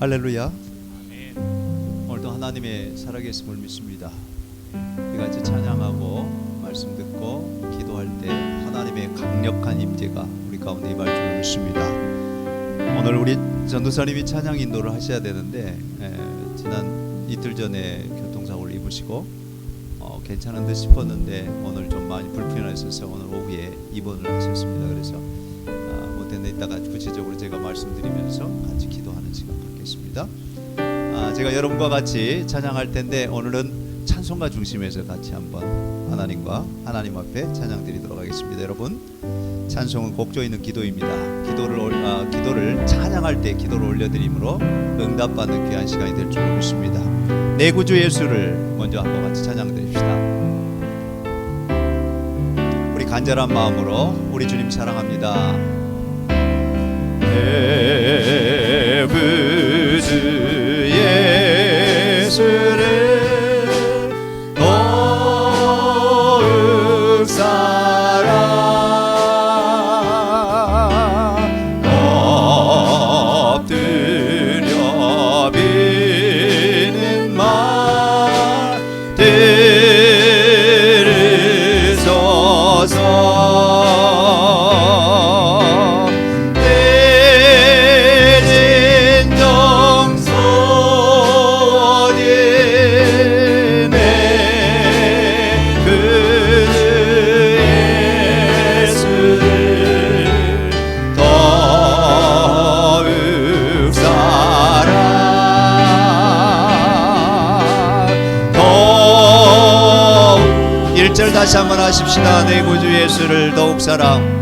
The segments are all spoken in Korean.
할렐루야. 오늘도 하나님의 살아계심을 믿습니다. 이같이 찬양하고 말씀 듣고 기도할 때 하나님의 강력한 임재가 우리 가운데 임할 줄 믿습니다. 오늘 우리 전도사님이 찬양 인도를 하셔야 되는데 에, 지난 이틀 전에 교통사고를 입으시고 어, 괜찮은 듯 싶었는데 오늘 좀 많이 불편하셔서 오늘 오후에 입원을 하셨습니다. 그래서 아, 못했는데 이따가 구체적으로 제가 말씀드리면서 같이 갖겠습니다. 아, 제가 여러분과 같이 찬양할 텐데 오늘은 찬송가 중심에서 같이 한번 하나님과 하나님 앞에 찬양 드리도록 하겠습니다. 여러분 찬송은 곡조 있는 기도입니다. 기도를 올- 아, 기도를 찬양할 때 기도를 올려드림으로 응답받는 귀한 시간이 될 줄 믿습니다. 내 구주 예수를 먼저 한번 같이 찬양 드립시다. 우리 간절한 마음으로 우리 주님 사랑합니다. 내구 주 예수를 1절 다시 한번 하십시다. 내 구주 예수를 더욱 사랑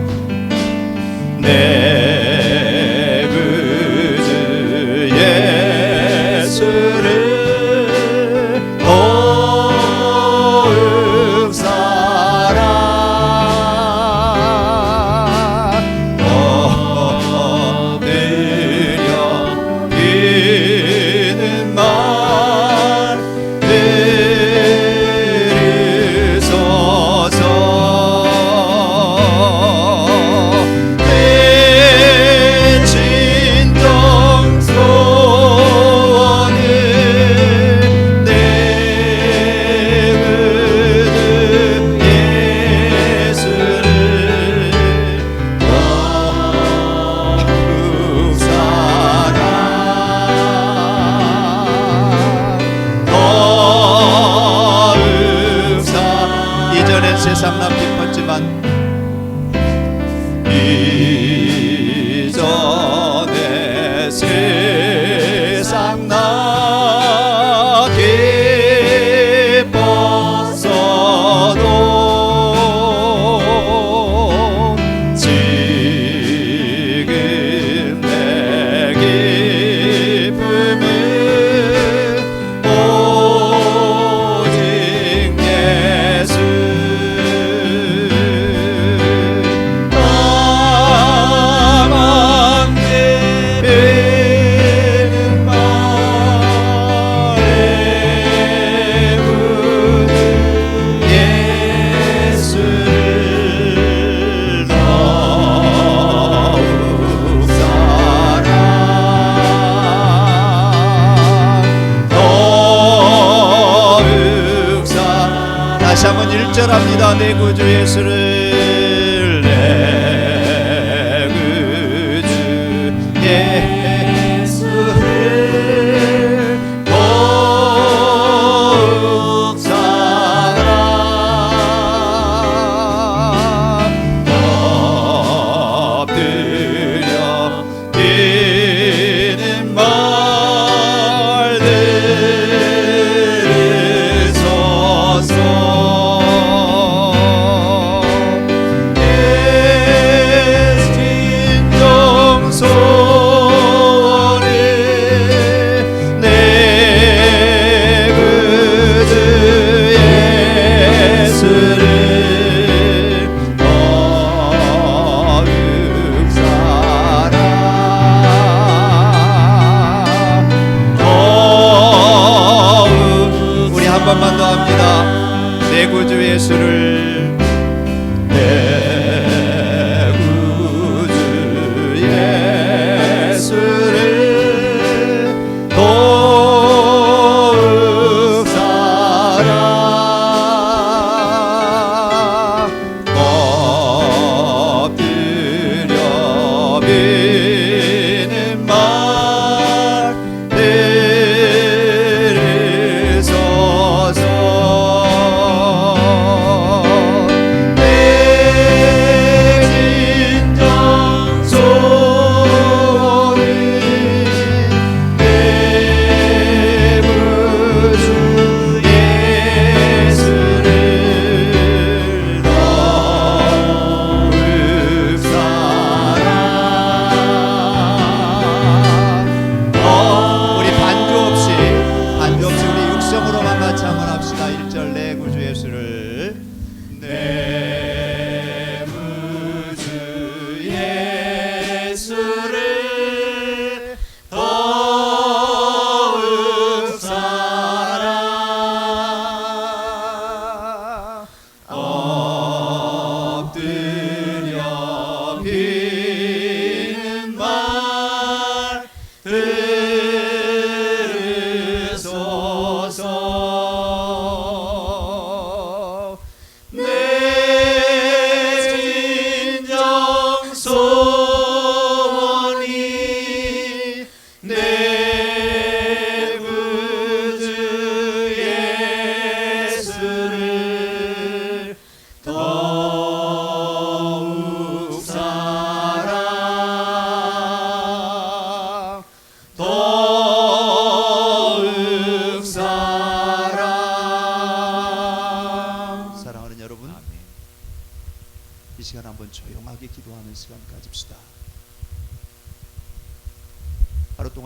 de good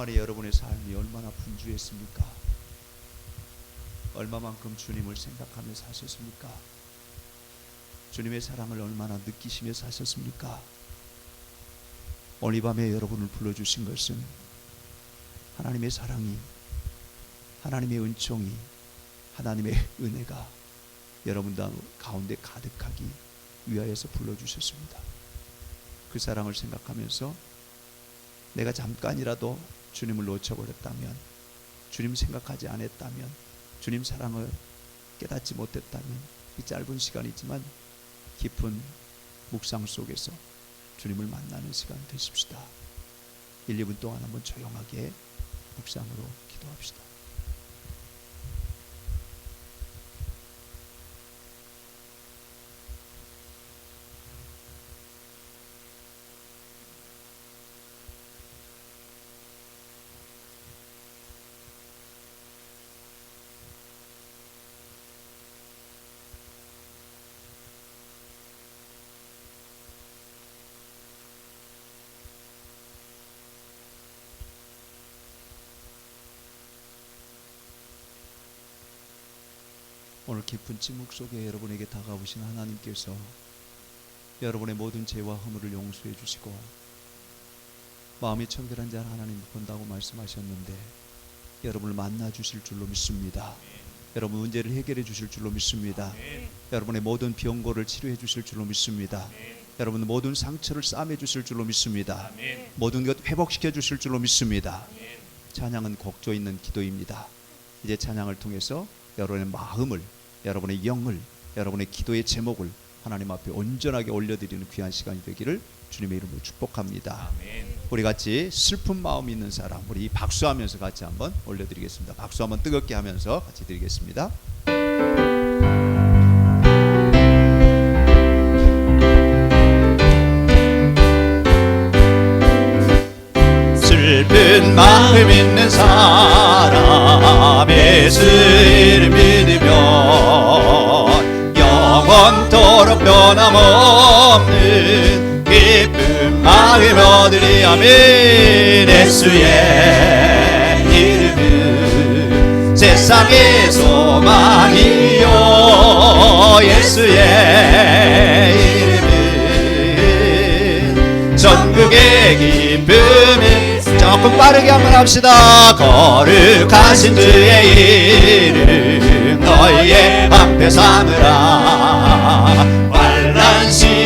동안에 여러분의 삶이 얼마나 분주했습니까? 얼마만큼 주님을 생각하며 사셨습니까? 주님의 사랑을 얼마나 느끼시며 사셨습니까? 오늘 이 밤에 여러분을 불러주신 것은 하나님의 사랑이 하나님의 은총이 하나님의 은혜가 여러분 가운데 가득하기 위하여서 불러주셨습니다. 그 사랑을 생각하면서 내가 잠깐이라도 주님을 놓쳐버렸다면 주님 생각하지 않았다면 주님 사랑을 깨닫지 못했다면 이 짧은 시간이지만 깊은 묵상 속에서 주님을 만나는 시간 되십시다. 1, 2분 동안 한번 조용하게 묵상으로 기도합시다. 깊은 침묵 속에 여러분에게 다가오신 하나님께서 여러분의 모든 죄와 허물을 용서해 주시고 마음이 청결한 자 하나님 본다고 말씀하셨는데 여러분을 만나 주실 줄로 믿습니다. 여러분 문제를 해결해 주실 줄로 믿습니다. 여러분의 모든 병고를 치료해 주실 줄로 믿습니다. 여러분 모든 상처를 싸매 주실 줄로 믿습니다. 모든 것 회복시켜 주실 줄로 믿습니다. 찬양은 곡조 있는 기도입니다. 이제 찬양을 통해서 여러분의 마음을, 여러분의 영을, 여러분의 기도의 제목을 하나님 앞에 온전하게 올려드리는 귀한 시간이 되기를 주님의 이름으로 축복합니다. 우리 같이 슬픈 마음 있는 사람, 우리 박수하면서 같이 한번 올려드리겠습니다. 박수 한번 뜨겁게 하면서 같이 드리겠습니다. 슬픈 마음 있는 없는 기쁜 마음 얻으리 아멘. 예수의 이름은 세상의 소망이요. 예수의 이름은 전국의 기쁨이 조금 빠르게 한번 합시다. 거룩하신 주의 이름 너희의 방패 삼으라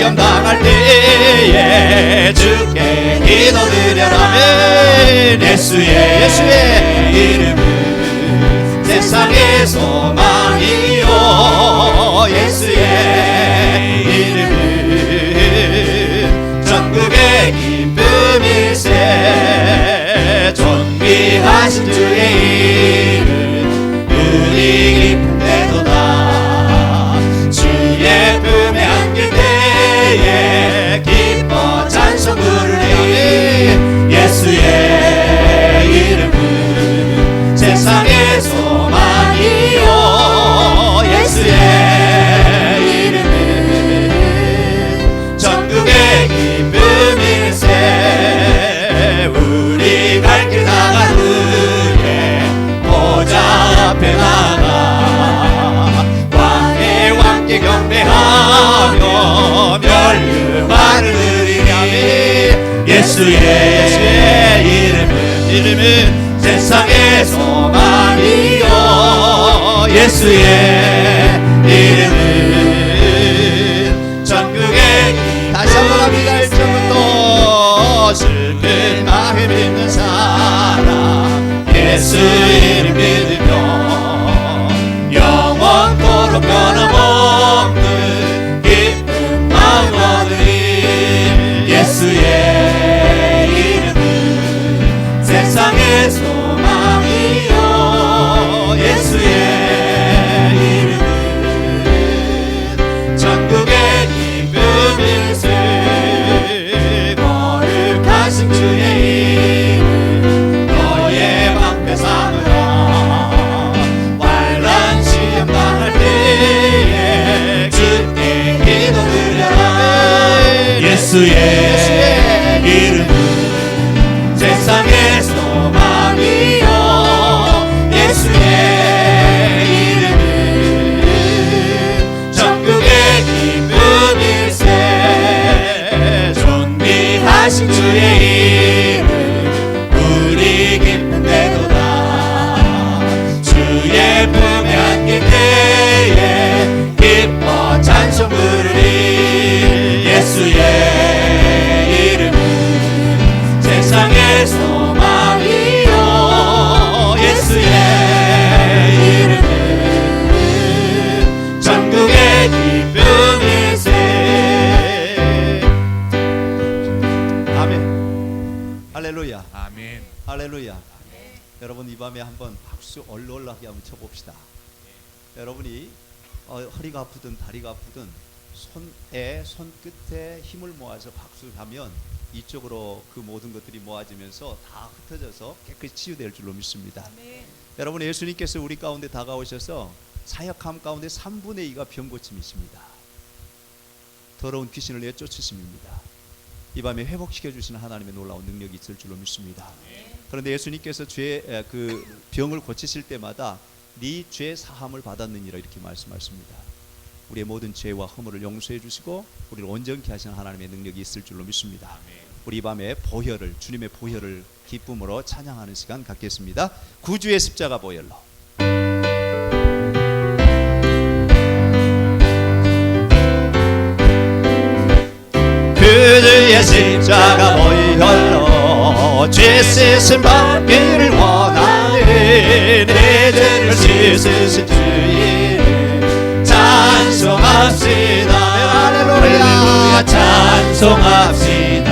시험 당할 때에 주께 기도드려라면 예수의 예수의 이름은 세상의 소망이요. 예수의 이름은 전국의 기쁨일세 존귀하신 주의 이름 우리 기쁨 예수의, 이름은 이름은 세상의 소망이요. 예수의 이름은 전국의 다시 한번 합니다. 1절부터 슬픈 마음 있는 사람. 예수 이름 믿으 예수의 이름은 세상의 소망이요. 예수의 이름은 전국의 기쁨일세. 존귀하신 주의 얼얼하게 한번 쳐봅시다. 여러분이 어, 허리가 아프든 다리가 아프든 손에 손끝에 힘을 모아서 박수를 하면 이쪽으로 그 모든 것들이 모아지면서 다 흩어져서 깨끗이 치유될 줄로 믿습니다. 여러분 예수님께서 우리 가운데 다가오셔서 사역함 가운데 3분의 2가 병고침이십니다. 더러운 귀신을 내쫓으십니다. 이 밤에 회복시켜 주시는 하나님의 놀라운 능력이 있을 줄로 믿습니다. 그런데 예수님께서 죄 그 병을 고치실 때마다 네 죄 사함을 받았느니라 이렇게 말씀하십니다. 우리의 모든 죄와 허물을 용서해 주시고 우리를 온전케 하시는 하나님의 능력이 있을 줄로 믿습니다. 우리 이 밤에 보혈을 주님의 보혈을 기쁨으로 찬양하는 시간 갖겠습니다. 구주의 십자가 보혈로. 그주의 십자가 보혈로 죄 씻음 받기를 원하 는내 죄를 씻으신 주님 찬송합시다. 할렐루야. 찬송합시다.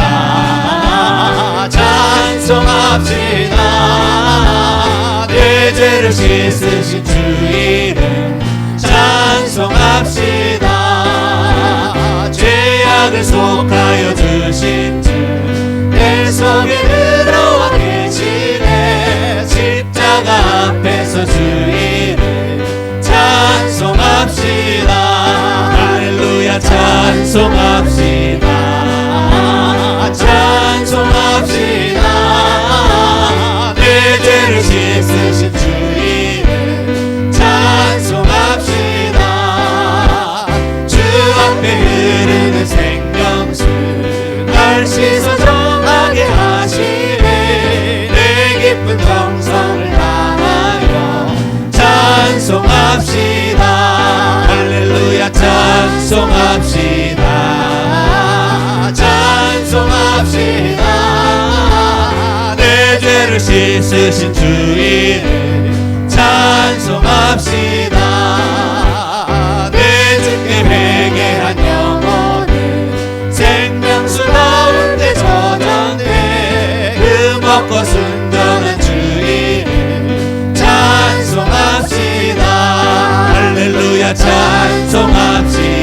찬송합시다. 내 죄를 씻으신 주 이름 찬송합시다. 찬송합시다. 내 죄를 씻으신 주 이름 찬송합시다. 주 앞에 흐르는 생명수 날 씻어 찬송합시다. 할렐루야 찬송합시다 찬송합시다. 내 죄를 씻으신 주 이름 찬송합시다. 내 주께 회개한 영혼은 생명수 가운데 그 먹고 순전한 주 이름 찬송합시다. 할렐루야 찬송합시다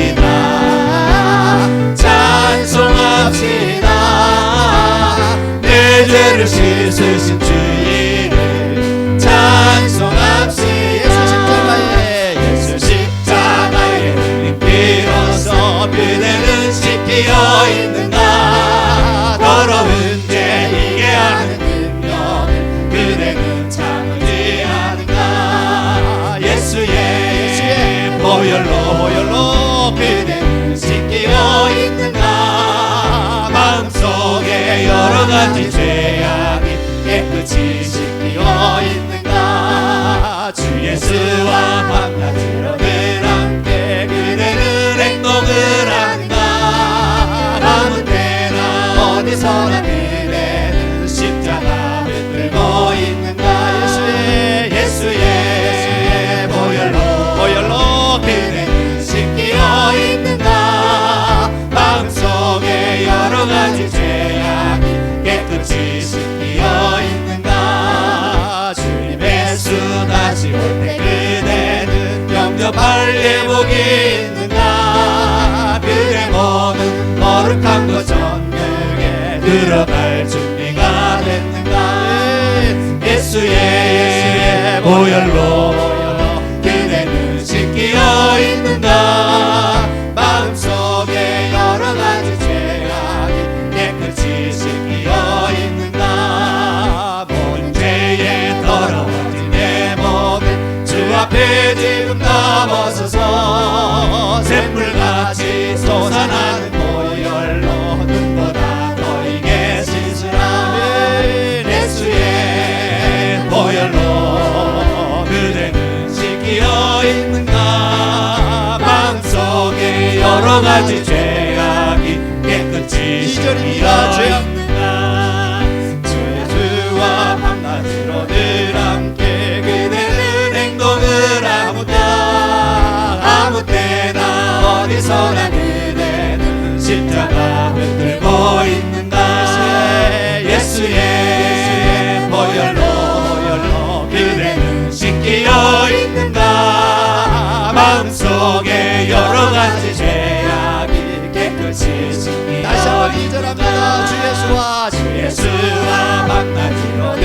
내 죄를 씻으신 주 이름 찬송합시다. 예수 십자가에 예수 십자가에 피로써 그대는 씻기어 있는가 더러운 죄 이게 하는 능력을 그대는 참지 않는가 예수의 보혈로 보혈로 그대는 씻기어 있는가 마음속에 여러 가지 깨끗이 예수의 보혈로 그대는 씻기어 있는가 마음속에 여러 가지 죄악이 깨끗이 씻기어 있는가 문제에 떨어진 내 몸을 주 앞에 지금 다 벗어서 샘물같이 솟아나는 내게 여러 가지 제약이 깨끗이 다시 한번 인절합니다. 주 예수와 주 예수와 만나기로